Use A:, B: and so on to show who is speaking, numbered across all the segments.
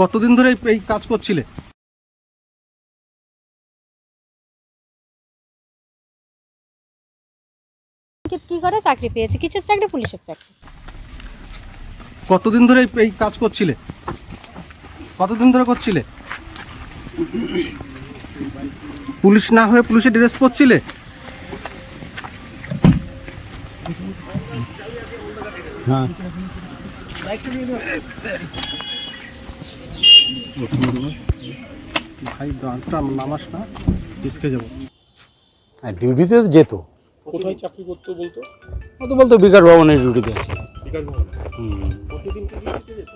A: কতদিন ধরে এই- কাজ করছিলে?
B: কি- কি করে চাকরি পেয়েছে? কিসের চাকরি? পুলিশের চাকরি।
A: কতদিন ধরে এই- এই কাজ করছিলে? কতদিন ধরে করছিলে? পুলিশ না হয়ে পুলিশের ড্রেস পরছিলে? হ্যাঁ। ভাই দাঁড়টা নামাস না পিসকে যাব।
C: আর ডিউটিতে তো যেত।
D: কোথায় চাকরি করতো বলতো?
C: ও তো বলতো বিকাশ ভবনের ডিউটিতে আছে।
D: বিকাশ ভবনে।
C: হুম।
D: প্রতিদিন ডিউটিতে যেত?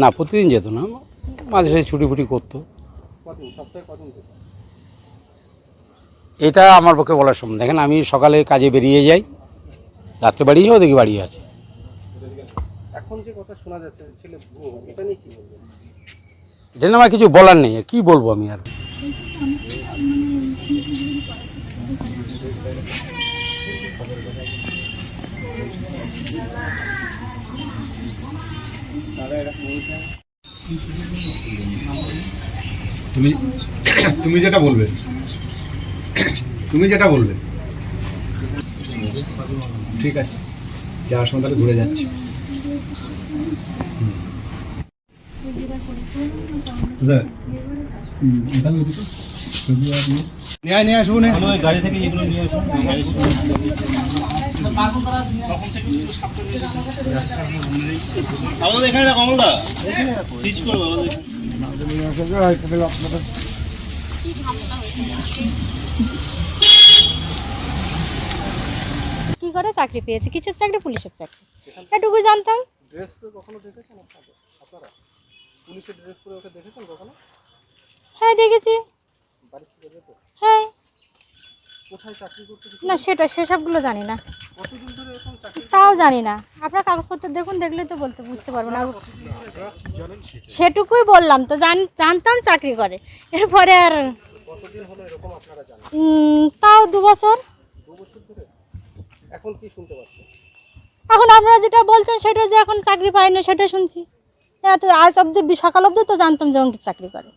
C: না প্রতিদিন যেত না মাঝে সাঝে ছুটি ফুটি করতো।
A: কদিন সপ্তাহে কদিন
C: এটা আমার পক্ষে বলার সম্ভব দেখেন আমি সকালে কাজে বেরিয়ে যাই রাত্রে বাড়ি যাও দেখি বাড়ি আছে।
A: এখন যে কথা শোনা যাচ্ছে ছেলে এটা নিয়ে কি বলবেন?
C: এটা আমার কিছু বলার নেই, কি বলব আমি আর?
E: তুমি তুমি যেটা বলবে, তুমি যেটা বলবে। ঠিক আছে, যাওয়ার সময় তাহলে ঘুরে যাচ্ছি। নিয়ে নিয়ে আসব না
D: গাড়ি থেকে যেগুলো নিয়ে আসুন। আমাদের এখানে না কমলদা সিজ করব আমাদের।
B: কি করে চাকরি পেয়েছে? কিসের চাকরি? পুলিশের চাকরি। এটুকু জানতাম।
A: ড্রেস কখনো দেখেছেন আপনারা পুলিশের ড্রেস পরে ওকে দেখেছেন কখনো?
B: হ্যাঁ দেখেছি।
A: বাড়ি থেকে যেত
B: হ্যাঁ।
A: কোথায় চাকরি করতে
B: না সেটা সেসবগুলো জানি না।
A: কতদিন ধরে এরকম চাকরি
B: তাও জানি না। আপনার কাগজপত্র দেখুন দেখলে তো বলতে বুঝতে পারব না। আর সেটুকুই বললাম তো জান জানতাম চাকরি করে। এরপরে আর
A: কতদিন হলো এরকম আপনারা জানেন?
B: তাও দু বছর।
A: দু বছর ধরে? এখন কি শুনতে পাচ্ছেন?
B: এখন আপনারা যেটা বলছেন সেটা যে এখন চাকরি পাইনি সেটা শুনছি। এত আজ অব্দি বি- সকাল অব্দি তো জানতাম যে অঙ্কিত চাকরি করে।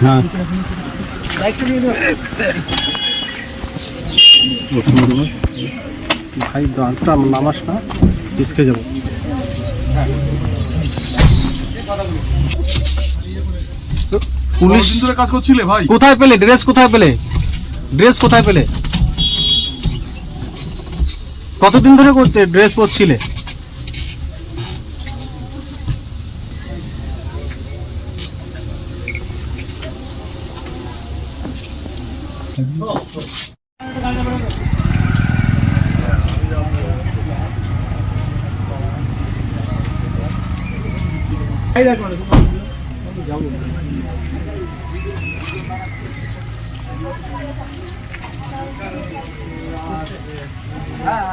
E: হ্যাঁ।
A: ভাই দাঁড়টা নামাস না পিসকে যাব। পুলিশ
E: কাজ করছিলে ভাই?
A: কোথায় পেলে? ড্রেস কোথায় পেলে? ড্রেস কোথায় পেলে? কতদিন ধরে করতে ড্রেস পরছিলে? হ্যাঁ।